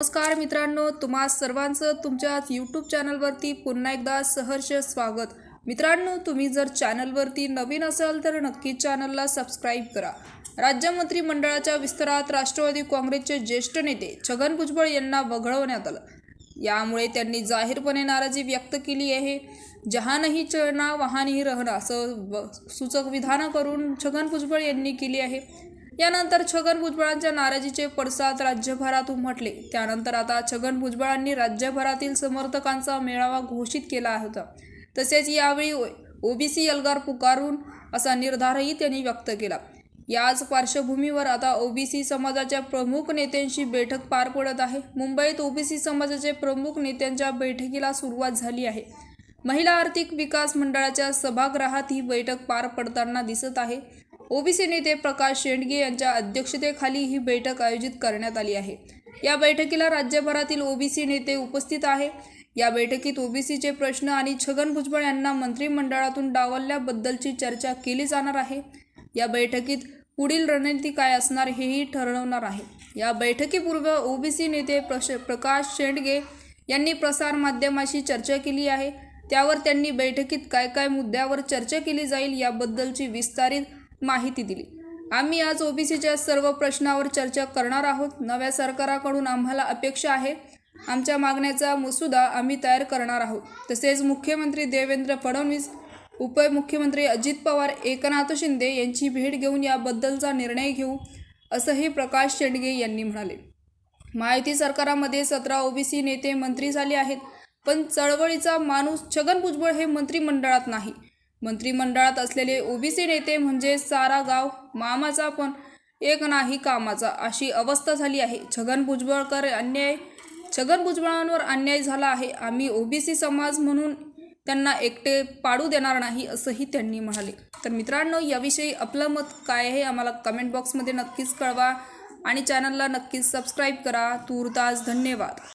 नमस्कार मित्रांनो तुम्हा सर्वांचं तुमच्या यूट्यूब चॅनलवरती पुन्हा एकदा सहर्ष स्वागत. मित्रांनो तुम्ही जर चॅनलवरती नवीन असाल तर नक्कीच चॅनलला सबस्क्राईब करा. राज्य मंत्रिमंडळाच्या विस्तारात राष्ट्रवादी काँग्रेसचे ज्येष्ठ नेते छगन भुजबळ यांना वगळवण्यात आलं. यामुळे त्यांनी जाहीरपणे नाराजी व्यक्त केली आहे. जहानही चळना वहानही रहणं असं सूचक विधानं करून छगन भुजबळ यांनी केली आहे. यानंतर छगन भुजबळांच्या नाराजीचे पडसाद राज्यभरात उमटले. त्यानंतर आता छगन भुजबळांनी राज्यभरातील समर्थकांचा मेळावा घोषित केला होता. तसेच यावेळी ओबीसी एल्गार पुकारून असा निर्धारही त्यांनी व्यक्त केला. याच पार्श्वभूमीवर आता ओबीसी समाजाच्या प्रमुख नेत्यांशी बैठक पार पडत आहे. मुंबईत ओबीसी समाजाचे प्रमुख नेत्यांच्या बैठकीला सुरुवात झाली आहे. महिला आर्थिक विकास मंडळाच्या सभागृहात ही बैठक पार पडताना दिसत आहे. ओबीसी नेते प्रकाश शेंडगे यांच्या अध्यक्षतेखाली ही बैठक आयोजित करण्यात आली आहे. या बैठकीला राज्यभरातील ओबीसी नेते उपस्थित आहे. या बैठकीत ओबीसीचे प्रश्न आणि छगन भुजबळ यांना मंत्रिमंडळातून डावलल्याबद्दलची चर्चा केली जाणार आहे. या बैठकीत पुढील रणनीती काय असणार हेही ठरवणार आहे. या बैठकीपूर्व ओबीसी नेते प्रश प्रकाश शेंडगे यांनी प्रसारमाध्यमाशी चर्चा केली आहे. त्यावर त्यांनी बैठकीत काय काय मुद्द्यावर चर्चा केली जाईल याबद्दलची विस्तारित माहिती दिली. आम्ही आज ओबीसीच्या सर्व प्रश्नावर चर्चा करणार आहोत. नव्या सरकाराकडून आम्हाला अपेक्षा आहे. आमच्या मागण्याचा मसुदा आम्ही तयार करणार आहोत. तसेच मुख्यमंत्री देवेंद्र फडणवीस उपमुख्यमंत्री अजित पवार एकनाथ शिंदे यांची भेट घेऊन याबद्दलचा निर्णय घेऊ असंही प्रकाश शेंडगे यांनी म्हणाले. माहिती सरकारामध्ये सतरा ओबीसी नेते मंत्री झाले आहेत पण चळवळीचा माणूस छगन भुजबळ हे मंत्रिमंडळात नाही. मंत्रिमंडळात असलेले ओबीसी नेते म्हणजे सारा गाव मामाचा पण एक नाही कामाचा अशी अवस्था झाली आहे. छगन भुजबळकर अन्याय छगन भुजबळांवर अन्याय झाला आहे. आम्ही ओबीसी समाज म्हणून त्यांना एकटे पाडू देणार नाही असंही त्यांनी म्हणाले. तर मित्रांनो याविषयी आपलं मत काय आहे? आम्हाला कमेंट बॉक्समध्ये नक्कीच कळवा आणि चॅनलला नक्कीच सबस्क्राईब करा. तूर्तास धन्यवाद.